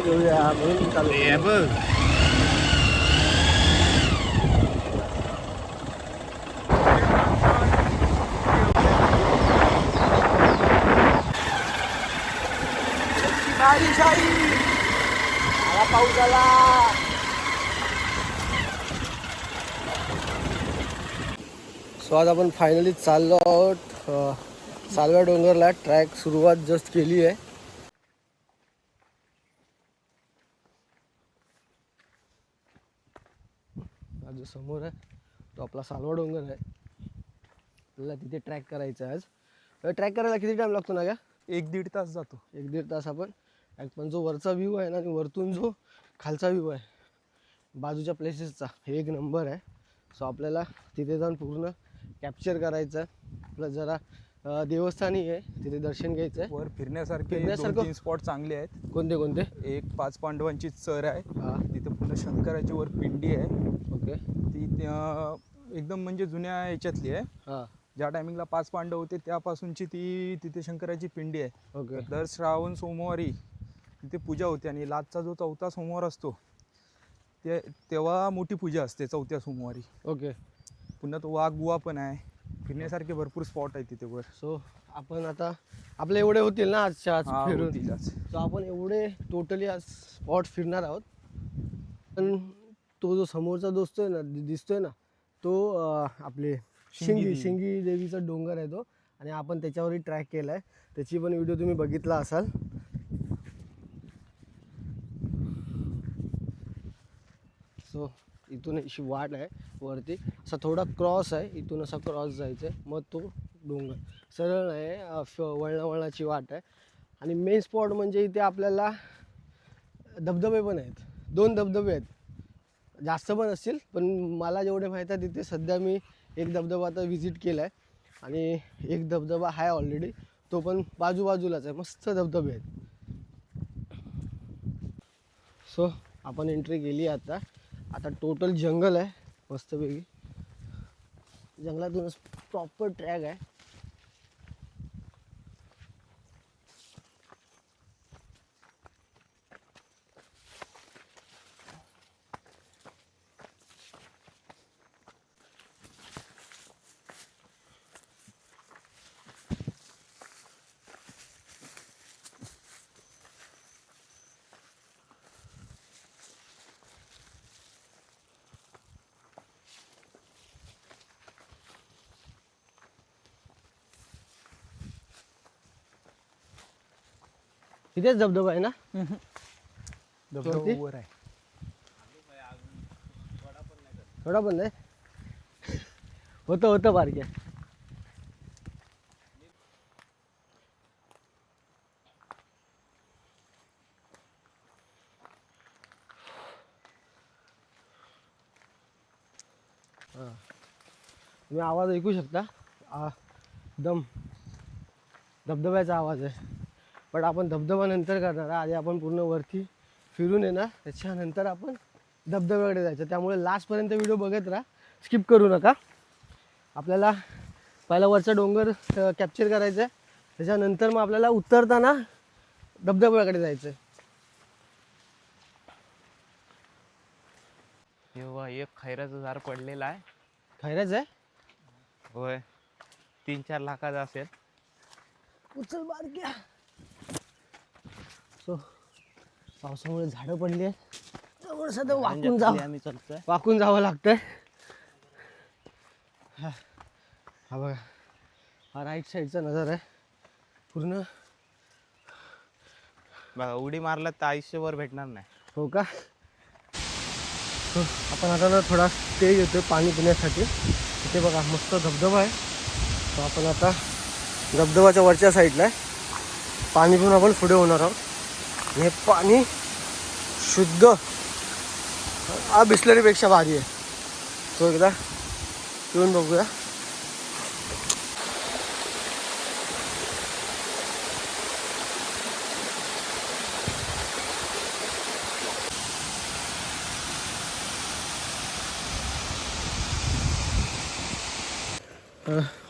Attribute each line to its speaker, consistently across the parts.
Speaker 1: चला घेऊया म्हणून चालू
Speaker 2: हे बघ.
Speaker 1: पाऊस आला. सो आज आपण फायनली चाललो आहोत सालव्या डोंगरला. ट्रॅक सुरुवात जस्ट केली आहे. समोर आहे. तो आपला सालवा डोंगर आहे. आपल्याला तिथे ट्रॅक करायचा आहे आज. ट्रॅक करायला किती टाइम लागतो ना का
Speaker 2: एक दीड तास जातो.
Speaker 1: एक दीड तास आपण. एक पण जो वरचा व्ह्यू आहे ना आणि वरतून जो खालचा व्ह्यू आहे बाजूच्या प्लेसेसचा हे एक नंबर आहे. सो आपल्याला तिथे जाऊन पूर्ण कॅप्चर करायचं आहे. प्लस जरा देवस्थानी आहे. तिथे दर्शन घ्यायचं आहे.
Speaker 2: वर फिरण्यासारखे
Speaker 1: फिरण्यासारखं-
Speaker 2: स्पॉट चांगले आहेत.
Speaker 1: कोणते कोणते?
Speaker 2: एक पाच पांडवांची चर आहे. तिथे पुन्हा शंकराची वर पिंडी आहे.
Speaker 1: ओके.
Speaker 2: ती त्या- एकदम म्हणजे जुन्या याच्यातली आहे.
Speaker 1: हां.
Speaker 2: ज्या टायमिंगला पाच पांडव होते त्यापासूनची ती तिथे शंकराची पिंडी आहे.
Speaker 1: ओके.
Speaker 2: दर श्रावण सोमवारी तिथे पूजा होते आणि लाचचा जो चौथा सोमवार असतो ते तेव्हा मोठी पूजा असते चौथ्या सोमवारी.
Speaker 1: ओके.
Speaker 2: पुन्हा तो वाघ बुवा पण आहे. फिरण्यासारखे भरपूर स्पॉट आहे तिथे वर.
Speaker 1: सो आपण आता आपले एवढे होतील ना आजच्या आज
Speaker 2: हा,
Speaker 1: फिरून. सो आपण एवढे टोटली आज स्पॉट फिरणार आहोत. पण तो जो समोरचा दिसतोय ना दि- दिसतोय ना तो अं, आपले
Speaker 2: शिंगी
Speaker 1: शिंगी
Speaker 2: देवी.
Speaker 1: शिंगी देवीचा डोंगर आहे तो. आणि आपण त्याच्यावरही ट्रॅक केला आहे त्याची पण व्हिडिओ तुम्ही बघितला असाल. सो इथून अशी वाट आहे वरती. असा थोडा क्रॉस आहे. इथून असा क्रॉस जायचं आहे मग तो डोंगर. सरळ आहे अं, फ- वळणा वळणाची वाट आहे. आणि मेन स्पॉट म्हणजे इथे आपल्याला धबधबे पण आहेत. दोन धबधबे आहेत. जास्त पण असतील पण मला जेवढे माहीत आहे तिथे सध्या मी एक धबधबा आता व्हिजिट केला आहे आणि एक धबधबा आहे ऑलरेडी तो पण बाजूबाजूलाच आहे. मस्त धबधबे आहेत. सो आपण एंट्री केली आता. आता टोटल जंगल आहे मस्तपैकी. जंगलातूनच प्रॉपर ट्रॅक आहे. इथेच धबधबा आहे ना?
Speaker 2: धबधबा
Speaker 1: वरती?
Speaker 2: वर आहे.
Speaker 1: थोडा पण नाही. होतं होतं बारक्या. तुम्ही आवाज ऐकू शकता? दम. धबधब्याचा आवाज आहे. पण आपण धबधबा नंतर करणार. आधी आपण पूर्ण वरती फिरून येणार. त्याच्यानंतर आपण धबधब्याकडे जायचं. त्यामुळे लास्टपर्यंत व्हिडिओ बघत राहा. स्किप करू नका. आपल्याला पहिला वरचा डोंगर कॅप्चर करायचा आहे त्याच्यानंतर मग आपल्याला उतरताना धबधब्याकडे जायचं आहे
Speaker 3: तेव्हा एक खैराचं झाड पडलेलं आहे.
Speaker 1: खैराच आहे?
Speaker 3: होय. तीन चार लाखाचा असेल.
Speaker 1: उचल बारक्या सो पावसामुळे झाडं पडली आहेत. सध्या वाकून
Speaker 3: खाली
Speaker 1: जावं.
Speaker 3: आम्ही चालतोय.
Speaker 1: वाकून जावं लागतंय. हा हा बघा हा राईट साईडचा नजर आहे. पूर्ण.
Speaker 3: बघा उडी मारला तर आयुष्यभर भेटणार नाही.
Speaker 1: हो का? हो, आपण आता ना थोडा स्टे घेतो पाणी पिण्यासाठी. तिथे बघा मस्त धबधबा आहे. तो आपण आता धबधबाच्या वरच्या साईडला आहे. पाणी पिऊन आपण पुढे होणार आहोत. हे पाणी शुद्ध हा बिस्लरीपेक्षा भारी आहे. तो एकदा पिऊन बघूया.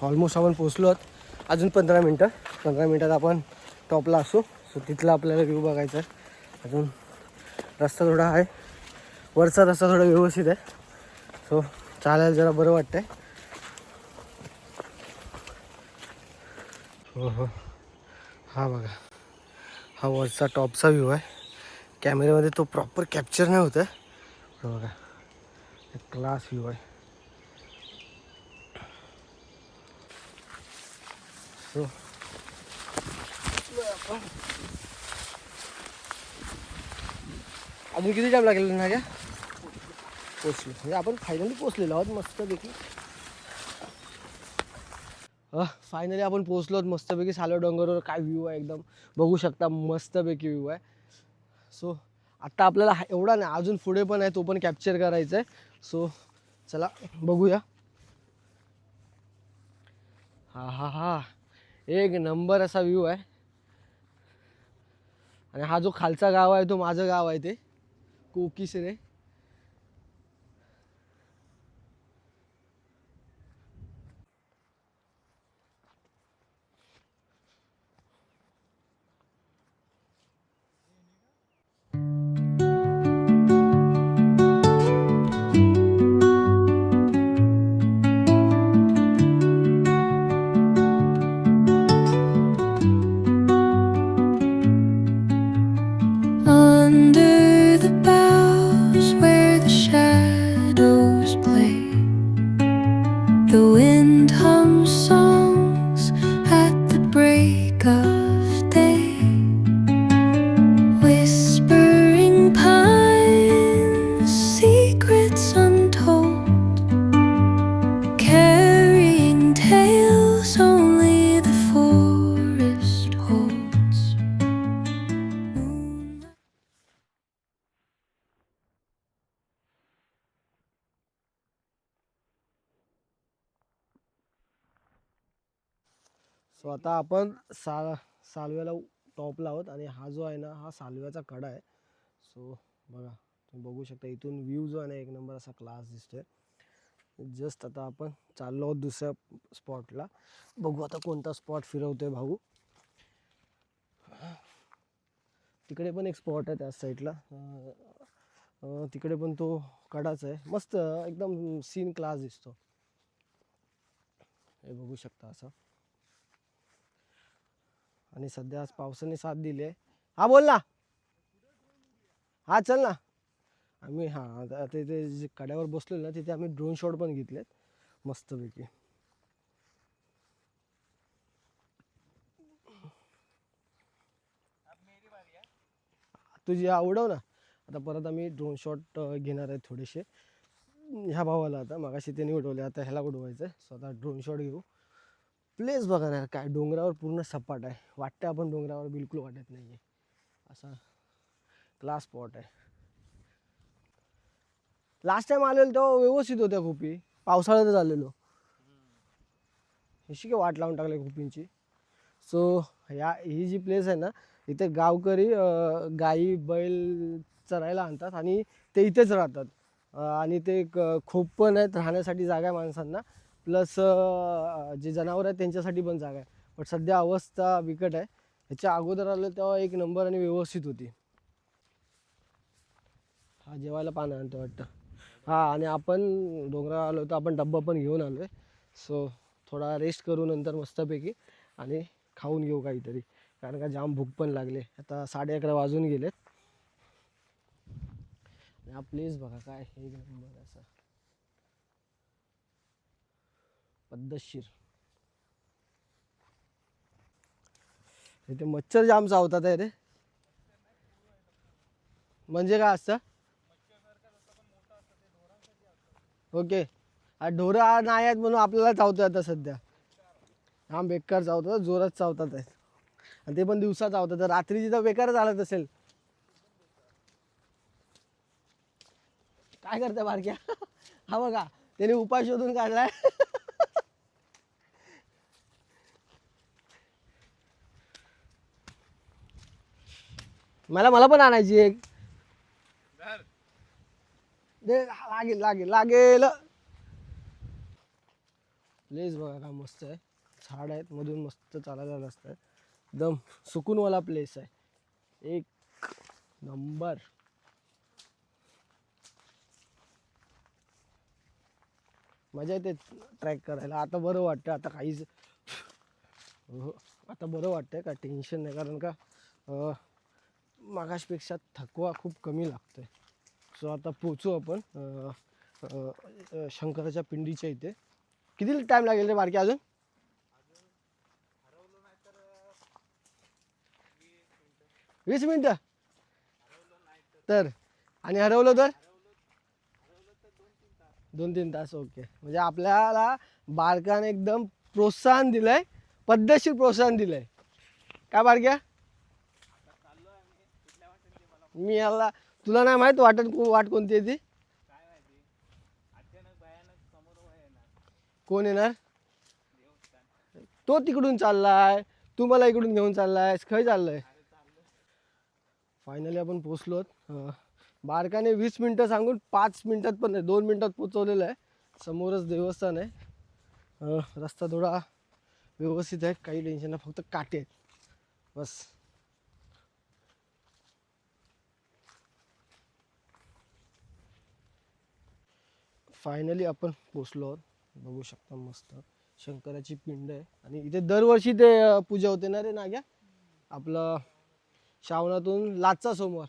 Speaker 1: ऑलमोस्ट आपण पोचलो आहोत अजून पंधरा मिनटं. पंधरा मिनटात आपण टॉपला असू. सो तिथला आपल्याला व्ह्यू बघायचा आहे. अजून रस्ता थोडा आहे. वरचा रस्ता थोडा व्यवस्थित आहे. सो चालायला जरा बरं वाटतंय. हो हो. हा बघा. हा वरचा टॉपचा व्ह्यू आहे. कॅमेऱ्यामध्ये तो प्रॉपर कॅप्चर नाही होत आहे बघा. बघा क्लास व्ह्यू आहे. सो अजून किती टाईम लागेल ना घ्या पोचलो. म्हणजे आपण फायनली पोचलेलो आहोत मस्तपैकी. फायनली आपण पोचलो आहोत मस्तपैकी. सालो डोंगरवर काय व्ह्यू आहे एकदम. बघू शकता मस्तपैकी व्ह्यू आहे. सो आत्ता आपल्याला हा- एवढा नाही अजून पुढे पण आहे तो पण कॅप्चर करायचा आहे. सो चला बघूया. हा हा हा. एक नंबर असा व्ह्यू आहे. आणि हा जो खालचा गाव आहे तो माझं गाव आहे ते. कोकिसरे
Speaker 4: Under
Speaker 1: God. आता आपण सा सालव्याला टॉपला आहोत आणि हा जो आहे ना हा सालव्याचा कडा आहे. सो बघा तुम्ही बघू शकता इथून व्ह्यू जो आहे ना एक नंबर असा क्लास दिसतोय. जस्ट आता आपण चाललो आहोत दुसऱ्या स्पॉटला बघू आता कोणता स्पॉट फिरवतोय भाऊ. तिकडे पण एक स्पॉट आहे त्या साईडला तिकडे पण तो कडाच आहे. मस्त एकदम सीन क्लास दिसतो. हे बघू शकता असं. आणि सध्या आज पावसाने साथ दिली आहे. हा बोल ना. हा चल ना. आम्ही हां आता तिथे जे कड्यावर बसलो ना तिथे आम्ही ड्रोन शॉट पण घेतलेत. मस्तपैकी. तुझी आवडव हो ना. आता परत आम्ही ड्रोन शॉट घेणार आहे थोडेसे. ह्या भावाला आता मागाशी त्यांनी उडवले आता ह्याला उडवायचं आहे ड्रोन शॉट घेऊ. प्लेस बघा ना काय डोंगरावर पूर्ण सपाट आहे. वाटतं आपण डोंगरावर बिलकुल वाटत नाही आहे असा क्लास स्पॉट आहे. लास्ट टाइम आलेलो तेव्हा व्यवस्थित होत्या खोपी. पावसाळ्यातच आलेलो अशी काय वाट लावून टाकली खोपींची. सो ह्या ही जी प्लेस आहे ना इथे गावकरी गाई बैल चरायला आणतात आणि ते इथेच राहतात. आणि ते खोप पण आहेत राहण्यासाठी जागा आहे माणसांना. प्लस जे जनावर आहेत त्यांच्यासाठी पण जागा आहे. पण सध्या अवस्था बिकट आहे. ह्याच्या अगोदर आलं तेव्हा एक नंबर आणि व्यवस्थित होती. हा जेवायला पानं आणतो वाटतं. हां आणि आपण डोंगरावर आलो तर आपण डब्बा पण घेऊन आलो आहे सो थोडा रेस्ट करू नंतर मस्तपैकी आणि खाऊन घेऊ काहीतरी. कारण का जाम भूक पण लागले. आता साडे अकरा वाजून गेलेत. आणि हा प्लेस बघा काय हे नंबर असा. पद्धतशीर. इथे मच्छर जाम चावतात आहे रे. म्हणजे काय असतं? ओके. ढोरं नाही आहेत म्हणून आपल्याला चावतोय आता सध्या. हा बेकार चावतो जोरात चावतात आहेत. आणि ते पण दिवसा चावतात. तर रात्रीची तर बेकारच आलत असेल. काय करते बारक्या? हा बघा त्याने उपाय शोधून काढलाय. मला मला पण आणायची एक. दे लागेल लागेल लागेल. प्लेस बघा का मस्त आहे. झाड आहेत मधून मस्त चालायला रस्ता आहे. एकदम सुकूनवाला प्लेस आहे. एक नंबर. मजा येते ट्रॅक करायला. आता बरं वाटतं आता काहीच. हो, आता बरं वाटतंय का? टेन्शन नाही कारण का मागाशपेक्षा मागासपेक्षा थकवा खूप कमी लागतोय. सो आता पोचू आपण. शंकराच्या पिंडीच्या इथे. किती टाईम लागेल रे बारकी अजून? वीस मिनिट. तर आणि हरवलं तर? दोन तीन तास ओके म्हणजे आपल्याला बारकाने एकदम प्रोत्साहन दिलंय पद्धतशीर प्रोत्साहन दिलंय. काय बारक्या? मी याला तुला नाही माहीत वाटत वाट कोणती आहे ती? कोण येणार? तो तिकडून चाललाय तू मला इकडून घेऊन चाललाय खय चाललंय. फायनली आपण पोचलो बारकाने वीस मिनटं सांगून पाच मिनिटात पण नाही दोन मिनिटात पोचवलेलं आहे. समोरच देवस्थान आहे. अं, रस्ता थोडा व्यवस्थित आहे काही टेन्शन नाही फक्त काटे आहेत. बस. फायनली आपण पोचलो आहोत. बघू शकता मस्त. शंकराची पिंड आहे. आणि इथे दरवर्षी ते पूजा होते ना रे नाग्या? आपलं श्रावणातून लाचचा सोमवार.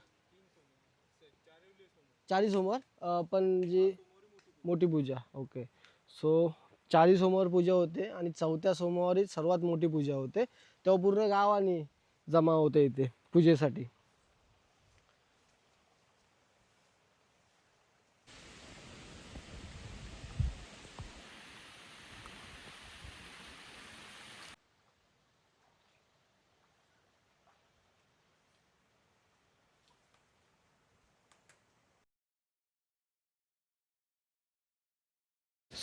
Speaker 1: चारी सोमवार? पण जी मोठी पूजा. ओके. सो चारी सोमवार पूजा होते आणि चौथ्या सोमवारी सर्वात मोठी पूजा होते. तेव्हा पूर्ण गावाने जमा होते इथे पूजेसाठी.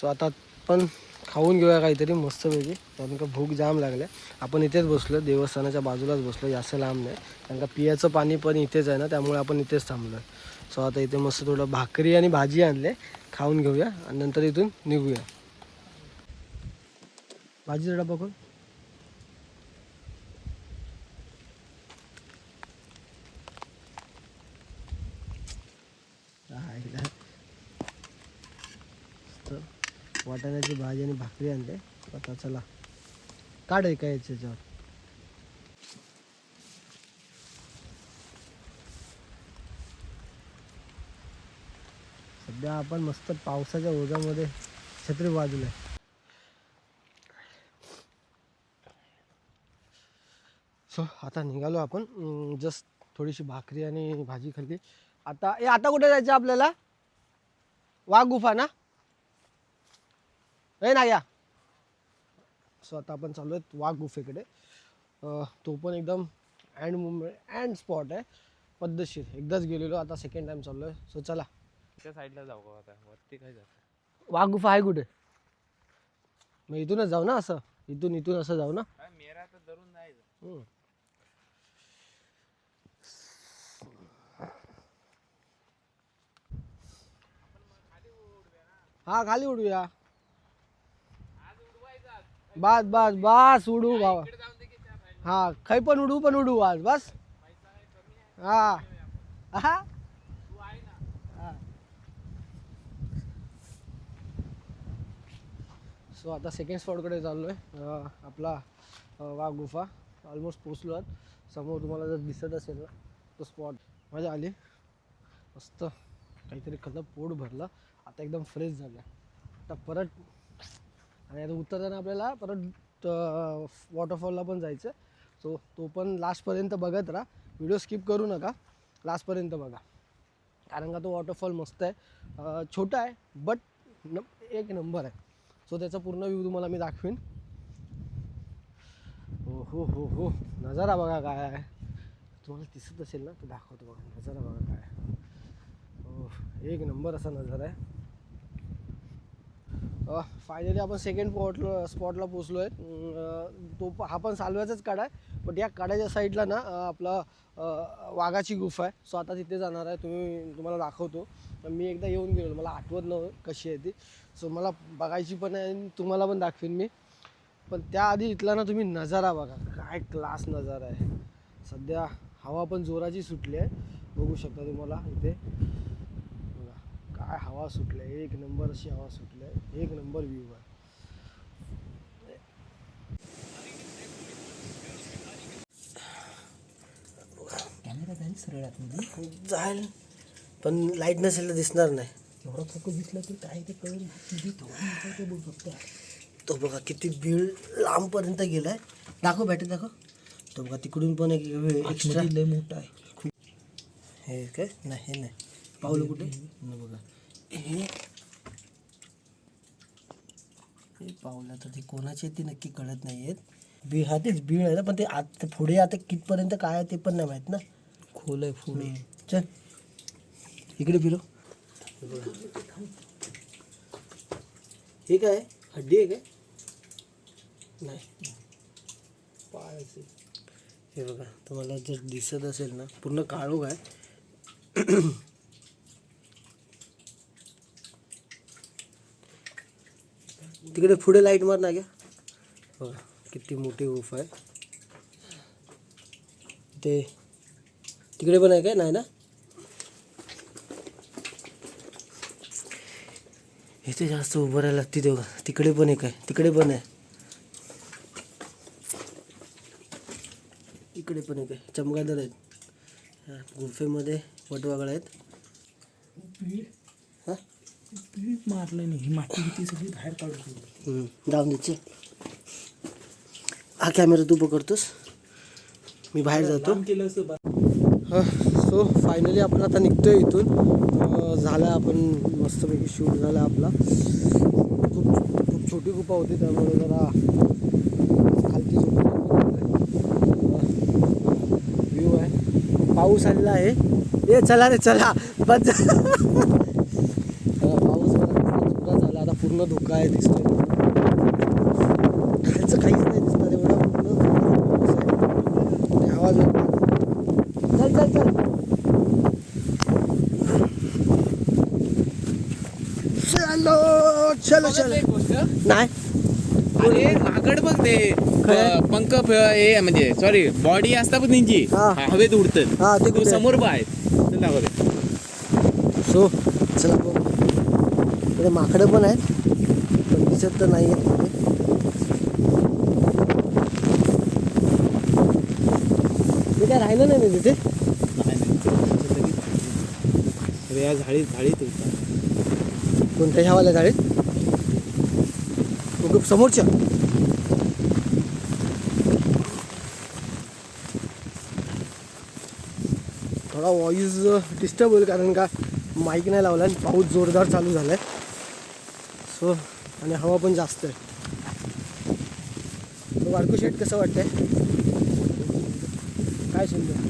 Speaker 1: सो आता पण खाऊन घेऊया काहीतरी मस्तपैकी. कारण का भूक जाम लागल्या आपण इथेच बसलो देवस्थानाच्या बाजूलाच बसलो जास्त लांब नाही. कारण का पियाचं पाणी पण इथेच आहे ना त्यामुळे आपण इथेच थांबलो सो आता इथे मस्त थोडं भाकरी आणि भाजी आणले खाऊन घेऊया आणि नंतर इथून निघूया. भाजी डबा बघून आईला. मस्त वाटाण्याची भाजी आणि भाकरी आणले आता चला. काढ आहे काय याच्यावर. सध्या आपण मस्त पावसाच्या ओझामध्ये छत्री बाजूला आहे सो आता निघालो आपण. जस्ट थोडीशी भाकरी आणि भाजी खाल्ली. आता ए आता कुठे जायचं आपल्याला? वाघ गुफा ना? ए ना या सो आता आपण चाललो आहेत वाघ गुफेकडे. तो पण एकदम अँड मुवमेंट अँड स्पॉट आहे. पद्धतशीर. एकदाच गेलेलो आता सेकंड टाइम चाललो आहे. सो चला.
Speaker 3: त्या साईडला जाऊ का आता? वरती काय जातं?
Speaker 1: वाघ गुफा आहे कुठे? मग इथूनच जाऊ ना असं? इथून इथून असं जाऊ ना?
Speaker 3: काय मेरा तर धरून जायचं
Speaker 1: हम्म. हा खाली उडूया. बस बस बस उडू बाबा. हा खै पण उडू पण उडू आज बस. हा. हा. सो आता सेकंड स्पॉटकडे चाललो आहे आपला वाघ गुफा. ऑलमोस्ट पोचलो आहात समोर तुम्हाला जर दिसत असेल ना तो स्पॉट मजा आली. मस्त. काहीतरी खाल्लं पोट भरलं. आता एकदम फ्रेश झालं. आता परत आणि आता उतरताना आपल्याला परत वॉटरफॉलला पण जायचं सो तो पण लास्टपर्यंत बघत राहा. व्हिडिओ स्किप करू नका. लास्टपर्यंत बघा. कारण का तो वॉटरफॉल मस्त आहे. छोटा आहे बट न एक नंबर आहे. सो त्याचा पूर्ण व्ह्यू तुम्हाला मी दाखवीन. हो हो हो. हो नजारा बघा काय आहे. तुम्हाला दिसत असेल ना तर दाखवतो बघा. नजारा बघा काय हो एक नंबर असा नजारा आहे. फायनली आपण सेकंड स्पॉटला स्पॉटला पोचलो आहे तो प- हा पण सालव्याचाच काढा आहे. बट या काड्याच्या साईडला ना आपला वाघाची गुफा आहे. सो आता तिथे जाणार आहे. तुम्ही तुम्हाला दाखवतो. पण मी एकदा येऊन गेलो. मला आठवत नव्हतं कशी आहे ती. सो मला बघायची पण आहे आणि तुम्हाला पण दाखवेन मी. पण त्याआधी इथला ना तुम्ही नजारा बघा. काय क्लास नजारा आहे. सध्या हवा पण जोराची सुटली आहे. बघू शकता तुम्हाला इथे. काय हवा सुटले एक नंबर अशी हवा सुटले एक नंबर व्ह्यू आहे
Speaker 5: कॅमेरा जाईल सरळ आतमध्ये.
Speaker 1: जाईल पण लाइट नसेल तर दिसणार नाही.
Speaker 5: एवढा फोकस दिसला तर काय ते कळेल. थोडा ते बघ
Speaker 1: तो बघा किती बीळ लांबपर्यंत गेलाय. दाखव बॅटरी दाखव. तो बघा तिकडून पण एक एक्स्ट्रा
Speaker 5: लय मोठा आहे.
Speaker 1: हे काय? नाही हे नाही. पावलं कुठे? बघा. हे हे पावलं तर ते कोणाची ती नक्की कळत नाही आहेत बी हा तेच बीळ आहे ना पण ते आत पुढे आता कितपर्यंत काय आहे ते पण नाही माहीत ना.
Speaker 5: खोल आहे
Speaker 1: हम्म. चल. इकडे फिरो. हे काय? हड्डी आहे काय? नाही. पाय हे बघा तुम्हाला जर दिसत असेल ना पूर्ण काळोख आहे. तिकडे पुढे लाइट मार ना घ्या बघा किती मोठी गुफा आहे. ते तिकडे पण आहे काय? नाही ना? इथे जास्त उभं राहायला लागते तेव्हा तिकडे पण एक आहे तिकडे पण आहे. इकडे पण एक आहे चमगादर आहेत. गुफेमध्ये वटवागळ आहेत.
Speaker 5: मारलं नाही. ही माती किती सगळी बाहेर काढून
Speaker 1: जाऊन द्यायचे हा कॅमेरा तू पकडतोस मी बाहेर जातो.
Speaker 5: काम केलं असं बा-
Speaker 1: सो फायनली आपण आता निघतोय इथून. अं, झाला आपण मस्तपैकी शूट झाला आपला. खूप खूप छोटी गुफा होती त्यामुळे जरा खालती व्ह्यू आहे. पाऊस आलेला आहे. ए चला रे चला. बस. अं, पाऊस जोरात झाला आता पूर्ण धोका आहे दिसतोय. खालचं काहीच नाही दिसणार एवढा पूर्ण आवाज. चल चल चल. चलो चलो चलो. नाही.
Speaker 3: अरे माकड बघ ते. पंख हे म्हणजे सॉरी बॉडी असता पण त्यांची.
Speaker 1: हा.
Speaker 3: हवेत उडतात
Speaker 1: हा ते
Speaker 3: तो
Speaker 1: कुठे?
Speaker 3: समोर बाय चल ते.
Speaker 1: सो चला बघू. इकडे माकडं पण आहेत पण दिसत तर नाही आहेत कुठे ते काय राहिलं नाही ना तिथे?
Speaker 5: अरे या झाडी झाडीत होता.
Speaker 1: कोणत्या ह्यावाल्या झाडीत? मग समोरच्या थोडा व्हॉइस डिस्टर्ब होईल कारण का माईक नाही लावला आणि पाऊस जोरदार चालू झाला आहे सो आणि हवा पण जास्त आहे. तो वाडकू शेट कसं वाटतंय? काय सुंदर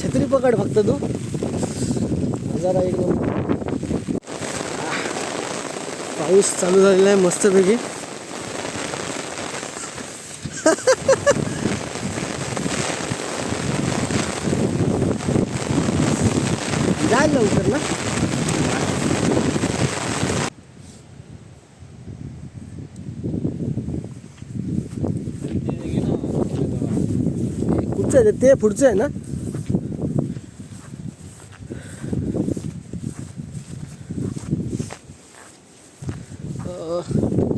Speaker 1: छत्री पकड फक्त तू. जरा एक पाऊस चालू झालेला आहे मस्तपैकी जाय लवकर ना कुठचं आहे ते? पुढचं आहे ना?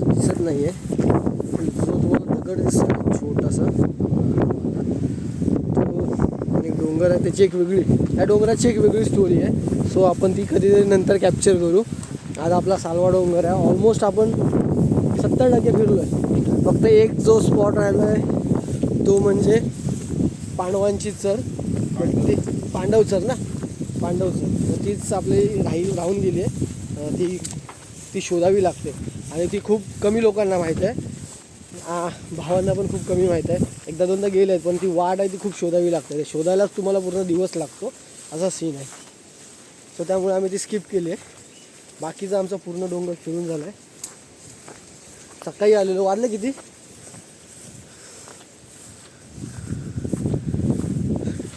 Speaker 1: दिसत नाही आहे जो तुम्हाला दगड दिसतो छोटासा. तो एक डोंगर आहे त्याची एक वेगळी. या डोंगराची एक वेगळी स्टोरी आहे. सो आपण ती कधीतरी नंतर कॅप्चर करू. आज आपला सालवा डोंगर आहे. ऑलमोस्ट आपण सत्तर टक्के फिरलो आहे फक्त एक जो स्पॉट राहिला आहे तो म्हणजे पांडवांची चर ते पांडव चर ना? पांडव चर तीच आपली राही राहून गेली आहे. ती ती शोधावी लागते. आणि ती खूप कमी लोकांना माहीत आहे. भावांना पण खूप कमी माहीत आहे. एकदा दोनदा गेले आहेत पण ती वाट आहे ती खूप शोधावी लागते. शोधायलाच तुम्हाला पूर्ण दिवस लागतो असा सीन आहे. सो त्यामुळे आम्ही ती स्किप केली आहे. बाकीचा आमचा पूर्ण डोंगर फिरून झाला आहे सकाळी आलेलो. वाजले किती?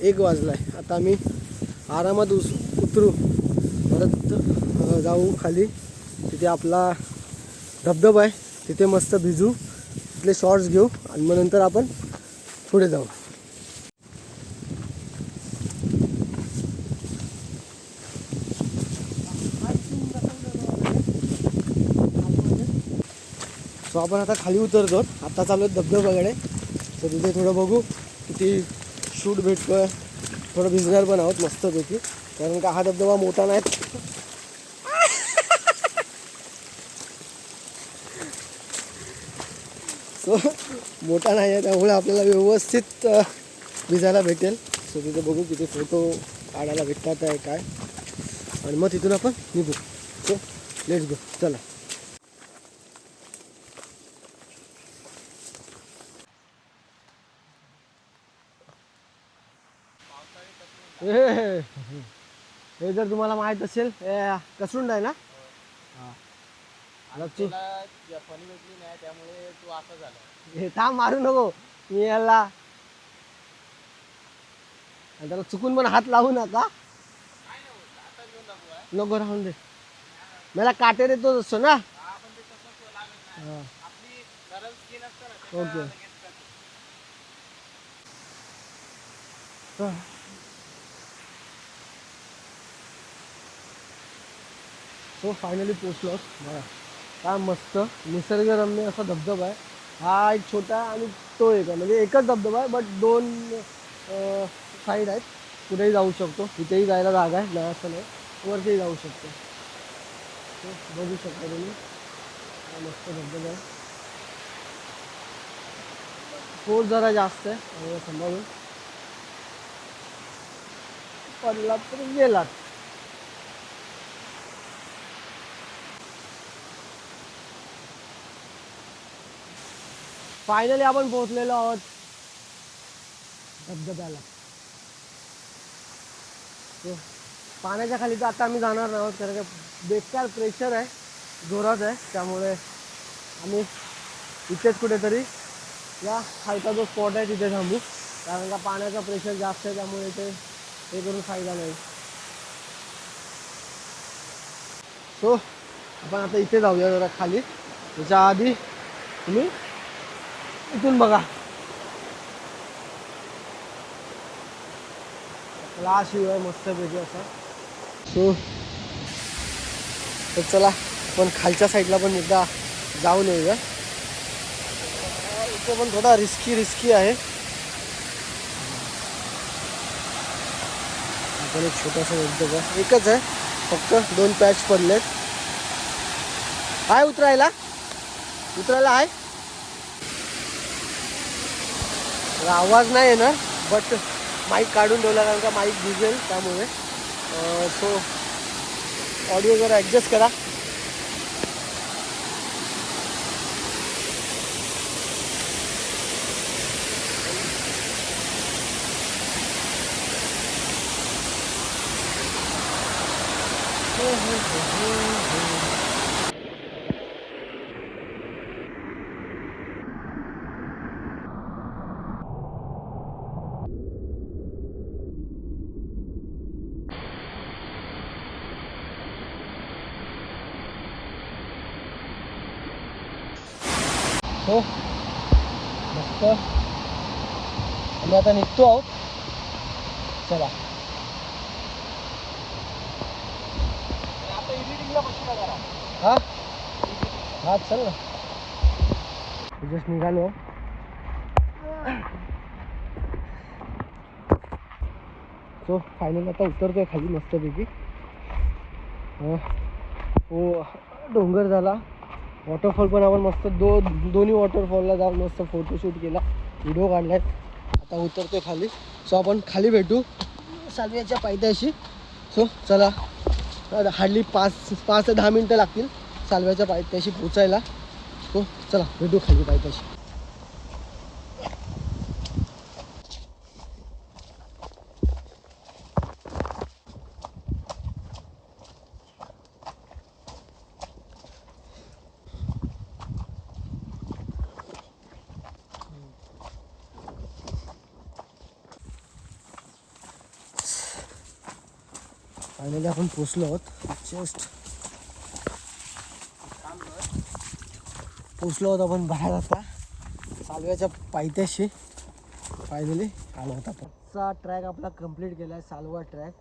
Speaker 1: एक वाजला आहे आता आम्ही आरामात उस उतरू. परत जाऊ खाली. तिथे आपला धबधबा आहे. तिथे मस्त भिजू तिथले शॉर्ट्स घेऊ आणि मग नंतर आपण पुढे जाऊ. सो आपण आता खाली उतरतो आता चालू आहे धबधब्याकडे. तर तिथे थोडं बघू किती शूट भेटतोय. थोडं भिजणार पण आहोत मस्तपैकी. कारण का हा धबधबा मोठा नाही. सो मोठा नाही आहे त्यामुळे आपल्याला व्यवस्थित भिजायला भेटेल. सो तिथे बघू किती फोटो काढायला भेटतात आहे काय. आणि मग तिथून आपण निघू. सो लेट्स गो चला. ए, हे जर तुम्हाला माहीत असेल ए, कसरुंड आहे ना? हा. आता तू हे थांब मारू नको. मी याला आणि त्याला चुकून पण हात लावू नका. नको राहून दे. मला काटेर येतोच असतो ना? हा. ओके. सो फायनली पोचलो. बघा. काय मस्त. निसर्गरम्य असा धबधबा आहे. हा एक छोटा आणि तो एक आहे. म्हणजे एकच धबधबा आहे बट दोन साईड आहेत. कुठेही जाऊ शकतो. इथेही जायला जागा आहे. नाही असं नाही. वरतीही जाऊ शकतो. हो, बघू शकता तुम्ही. हा मस्त धबधबा आहे. फोर्स जरा जास्त आहे. सांभाळून पडला तर गेलात. फायनली आपण पोहोचलेलो आहोत. धबधब्याला. हो. पाण्याच्या खाली तर आता आम्ही जाणार नाही आहोत कारण बेकार प्रेशर आहे. जोरात आहे. त्यामुळे आम्ही इथेच कुठेतरी या खालचा जो स्पॉट आहे तिथे थांबू. कारण का पाण्याचा प्रेशर जास्त आहे त्यामुळे इथे हे करून फायदा नाही. सो आपण आता इथे जाऊया जरा खाली. त्याच्या आधी तुम्ही इथून बघा. लास्ट व्ह्यू आहे मस्तपैकी असा. सो तर चला पण खालच्या साईडला पण एकदा जाऊन येऊया. इथं पण थोडा रिस्की रिस्की आहे. आपण एक छोटासा धबधबा एकच आहे फक्त दोन पॅच पडलेत. आहे उतरायला. उतरायला आहे त्याला आवाज नाही येणार बट माईक काढून ठेवला कारण का माईक भिजेल त्यामुळे. सो ऑडिओ जरा ॲडजस्ट करा हो मस्त आम्ही आहोत चला. हा? हा चल ना. जस्ट निघालो. सो फायनल आता उतरतोय खाली मस्तपैकी. पैकी हो डोंगर झाला. वॉटरफॉल पण आपण मस्त दो दोन्ही वॉटरफॉलला जाऊन मस्त फोटोशूट केला. व्हिडिओ काढलाय. आता उतरतो खाली. सो आपण खाली भेटू. सालव्याच्या पायथ्याशी. सो चला. हार्डली पाच पाच ते दहा मिनटं लागतील सालव्याच्या पायथ्याशी पोचायला सो चला भेटू खाली पायथ्याशी. फायनली आपण पोचलो आहोत. जस्ट पोचलो आहोत आपण बाहेर आता. सालव्याच्या पायथ्याशी फायनली आलो होता आपण. चा ट्रॅक आपला कंप्लीट केला आहे सालवा ट्रॅक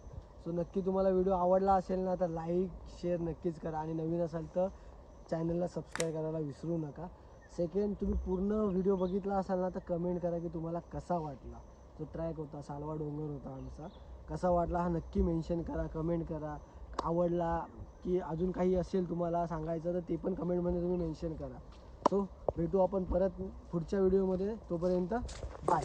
Speaker 1: सो नक्की तुम्हाला व्हिडिओ आवडला असेल ना तर लाईक शेअर नक्कीच करा. आणि नवीन असाल तर चॅनलला सबस्क्राईब करायला विसरू नका. सेकंड तुम्ही पूर्ण व्हिडिओ बघितला असाल ना तर कमेंट करा की तुम्हाला कसा वाटला. जो ट्रॅक होता सालवा डोंगर होता आमचा. कसा वाटला हा नक्की मेन्शन करा कमेंट करा. आवडला की अजून काही असेल तुम्हाला सांगायचं तर ते पण कमेंटमध्ये तुम्ही मेन्शन करा. सो भेटू आपण परत पुढच्या व्हिडिओमध्ये तोपर्यंत बाय